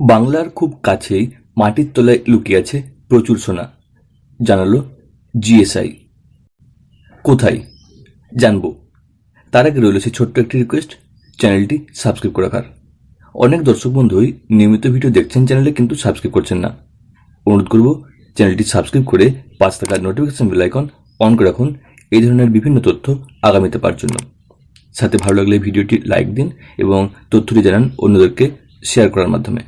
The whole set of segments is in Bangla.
বাংলার খুব কাছেই মাটির তলায় লুকিয়ে আছে প্রচুর সোনা। জানালো জিএসআই। কোথায়? জানব। তার আগে রইল সেই ছোট্ট একটি রিকোয়েস্ট চ্যানেলটি সাবস্ক্রাইব করে রাখার। অনেক দর্শক বন্ধুই নিয়মিত ভিডিও দেখছেন চ্যানেলে কিন্তু সাবস্ক্রাইব করছেন না। অনুরোধ করব চ্যানেলটি সাবস্ক্রাইব করে পাঁচ টাকার নোটিফিকেশন বেল আইকন অন করে রাখুন। এই ধরনের বিভিন্ন তথ্য আগামীতে পাওয়ার জন্য। সাথে ভালো লাগলে ভিডিওটি লাইক দিন এবং তথ্যটি জানান অন্যদেরকে শেয়ার করার মাধ্যমে।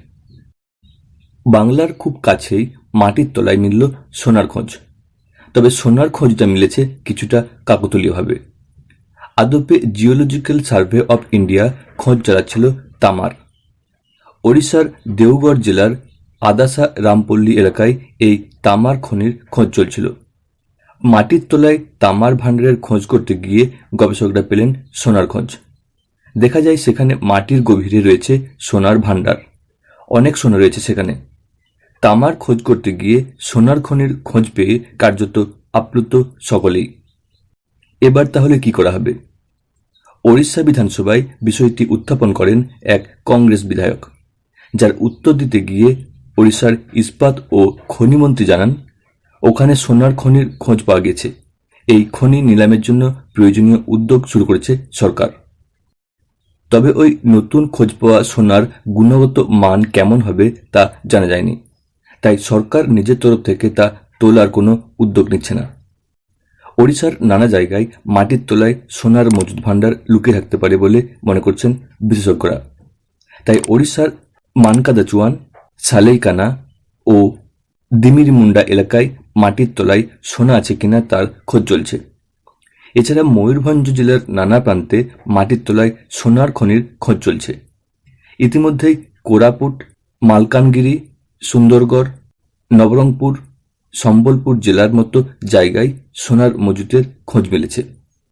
বাংলার খুব কাছেই মাটির তলায় মিলল সোনার খোঁজ। তবে সোনার খোঁজটা মিলেছে কিছুটা কাকতলীয়ভাবে। আদপে জিওলজিক্যাল সার্ভে অফ ইন্ডিয়া খোঁজ চালাচ্ছিল তামার। ওড়িশার দেওগড় জেলার আদাসা রামপল্লী এলাকায় এই তামার খনির খোঁজ চলছিল। মাটির তলায় তামার ভাণ্ডারের খোঁজ করতে গিয়ে গবেষকরা পেলেন সোনার খোঁজ। দেখা যায় সেখানে মাটির গভীরে রয়েছে সোনার ভাণ্ডার। অনেক সোনা রয়েছে সেখানে। তামার খোঁজ করতে গিয়ে সোনার খনির খোঁজ পেয়ে কার্যত আপ্লুত সকলেই। এবার তাহলে কি করা হবে? ওড়িশা বিধানসভায় বিষয়টি উত্থাপন করেন এক কংগ্রেস বিধায়ক, যার উত্তর দিতে গিয়ে ওড়িশার ইস্পাত ও খনি মন্ত্রী জানান, ওখানে সোনার খনির খোঁজ পাওয়া গেছে। এই খনি নিলামের জন্য প্রয়োজনীয় উদ্যোগ শুরু করেছে সরকার। তবে ওই নতুন খোঁজ পাওয়া সোনার গুণগত মান কেমন হবে তা জানা যায়নি। তাই সরকার নিজের তরফ থেকে তা তোলার কোনো উদ্যোগ নিচ্ছে না। ওড়িশার নানা জায়গায় মাটির তলায় সোনার মজুদ ভাণ্ডার লুকিয়ে থাকতে পারে বলে মনে করছেন বিশেষজ্ঞরা। তাই ওড়িশার মানকাদা চুয়ান, সালেইকানা ও দিমিরমুন্ডা এলাকায় মাটির তলায় সোনা আছে কিনা তার খোঁজ চলছে। এছাড়া ময়ূরভঞ্জ জেলার নানা প্রান্তে মাটির তলায় সোনার খনির খোঁজ চলছে। ইতিমধ্যেই কোরাপুট, মালকানগিরি সুন্দরগড় নবরঙ্গপুর সম্বলপুর জেলার মতো জায়গায় সোনার মজুদের খোঁজ মিলেছে।